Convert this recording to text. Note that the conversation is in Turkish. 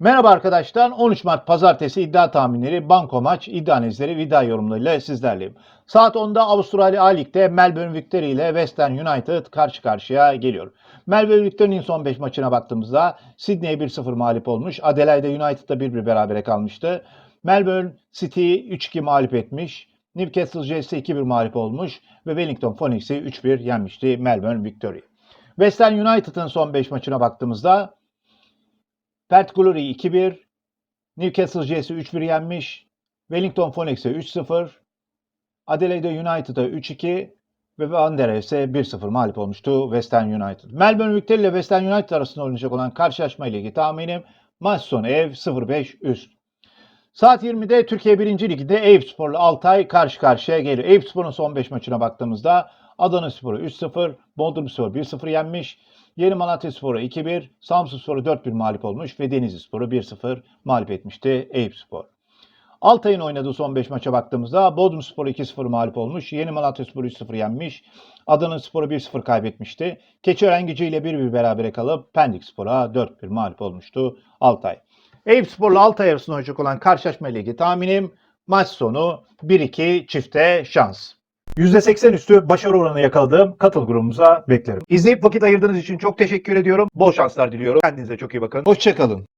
Merhaba arkadaşlar. 13 Mart Pazartesi iddia tahminleri, banko maç, iddia analizleri, vida yorumlarıyla sizlerleyim. Saat 10'da Avustralya A Lig'de Melbourne Victory ile Western United karşı karşıya geliyor. Melbourne Victory'nin son 5 maçına baktığımızda Sydney'e 1-0 mağlup olmuş. Adelaide United'da 1-1 berabere kalmıştı. Melbourne City'yi 3-2 mağlup etmiş. Newcastle Jets'e 2-1 mağlup olmuş ve Wellington Phoenix'i 3-1 yenmişti Melbourne Victory. Western United'ın son 5 maçına baktığımızda Perth Glory 2-1, Newcastle Jets'i 3-1 yenmiş, Wellington Phoenix'e 3-0, Adelaide United'a 3-2 ve Wanderer'e 1-0 mağlup olmuştu Western United. Melbourne Victory ile Western United arasında oynayacak olan karşılaşma ile ilgili tahminim maç sonu ev 0-5 üst. Saat 20'de Türkiye 1. Ligi'de Eyüpspor'la Altay karşı karşıya geliyor. Eyüpspor'un son 5 maçına baktığımızda Adana Spor'u 3-0, Bodrum Spor 1-0 yenmiş. Yeni Malatya Spor'u 2-1, Samsun Spor'u 4-1 mağlup olmuş ve Denizli Spor'u 1-0 mağlup etmişti Eyüpspor. Altay'ın oynadığı son 5 maça baktığımızda Bodrum Spor'u 2-0 mağlup olmuş. Yeni Malatya Spor'u 3-0 yenmiş. Adana Spor'u 1-0 kaybetmişti. Keçiören Gücü ile 1-1 berabere kalıp Pendik Spor'a 4-1 mağlup olmuştu Altay. Eyüp Spor'la Altay arasında oynayacak olan karşılaşma ilgili tahminim maç sonu 1-2 çifte şans. %80 üstü başarı oranı yakaladığım katıl grubumuza beklerim. İzleyip vakit ayırdığınız için çok teşekkür ediyorum. Bol şanslar diliyorum. Kendinize çok iyi bakın. Hoşçakalın.